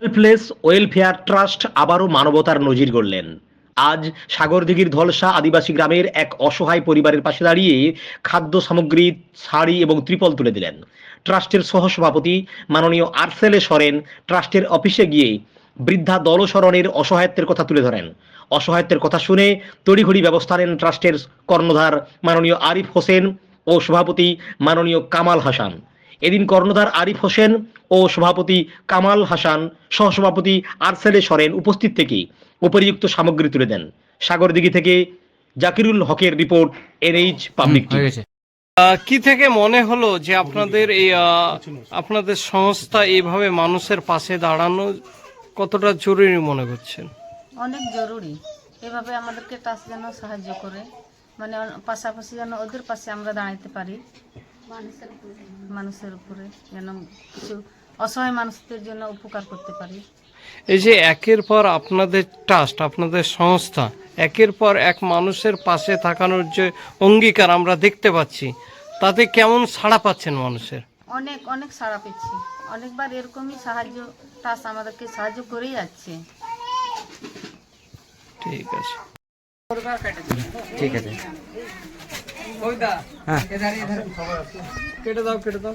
Place welfare trust আবারও মানবতার নজির গড়লেন। আজ সাগরদিঘির ধলসা আদিবাসী গ্রামের এক অসহায় পরিবারের পাশে দাঁড়িয়ে খাদ্য সামগ্রী, শাড়ি এবং ত্রিপল তুলে দিলেন। ট্রাস্টের সহসভাপতি মাননীয় আরসেলে সরেন ট্রাস্টের অফিসে গিয়ে বৃদ্ধা দলসরণের অসহায়ত্বের কথা তুলে ধরেন। অসহায়ত্বের কথা শুনে তড়িঘড়ি ব্যবস্থা নেন ট্রাস্টের কর্ণধার মাননীয় আরিফ হোসেন ও সভাপতি মাননীয় কামাল হাসান। এদিন কর্ণধার আরিফ হোসেন ও সভাপতি কামাল হাসান সহসভাপতি আরসেলে সরেন উপস্থিত থেকে উপরিযুক্ত সামগ্রী তুলে দেন। সাগরদিঘি থেকে জাকিরুল হকের রিপোর্ট এনএইচ পাবলিক আহ, কি থেকে মনে হলো যে আপনাদের এই আহ, আপনাদের সংস্থা এইভাবে মানুষের পাশে দাঁড়ানো কতটা জরুরি মনে করছেন? অনেক জরুরি। এভাবে আমাদেরকে টাচ যেন সাহায্য করে। মানে পাশাপাশি যেন ওদের পাশে আমরা দাঁড়াইতে পারি। মানুষের উপরে। যেন কিছু অসহায় মানুষদের জন্য উপকার করতে পারি। এই যে একের পর আপনাদের ট্রাস্ট আপনাদের সংস্থা একের পর এক মানুষের পাশে থাকানোর যে অঙ্গীকার আমরা দেখতে পাচ্ছি তাতে কেমন সাড়া পাচ্ছেন মানুষের? অনেক অনেক সাড়া পেয়েছি। অনেকবার এরকমই সাহায্য টাচ আমাদেরকে সাহায্য করেই যাচ্ছে। ঠিক আছে। ঠিক আছে। হ্যাঁ। কেটে দাও কেটে দাও।